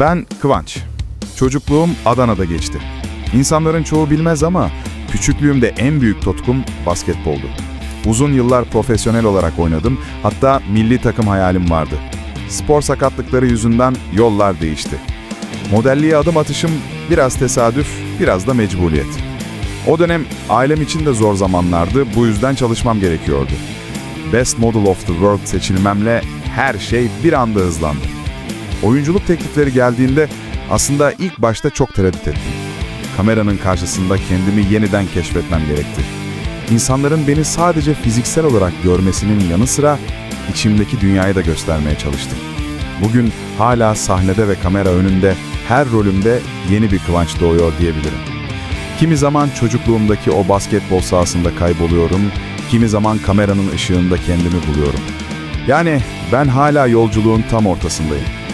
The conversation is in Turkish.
Ben Kıvanç. Çocukluğum Adana'da geçti. İnsanların çoğu bilmez ama küçüklüğümde en büyük tutkum basketboldu. Uzun yıllar profesyonel olarak oynadım, hatta milli takım hayalim vardı. Spor sakatlıkları yüzünden yollar değişti. Modelliğe adım atışım biraz tesadüf, biraz da mecburiyet. O dönem ailem için de zor zamanlardı, bu yüzden çalışmam gerekiyordu. Best Model of the World seçilmemle her şey bir anda hızlandı. Oyunculuk teklifleri geldiğinde aslında ilk başta çok tereddüt ettim. Kameranın karşısında kendimi yeniden keşfetmem gerekti. İnsanların beni sadece fiziksel olarak görmesinin yanı sıra içimdeki dünyayı da göstermeye çalıştım. Bugün hala sahnede ve kamera önünde her rolümde yeni bir kıvanç doğuyor diyebilirim. Kimi zaman çocukluğumdaki o basketbol sahasında kayboluyorum, kimi zaman kameranın ışığında kendimi buluyorum. Yani ben hala yolculuğun tam ortasındayım.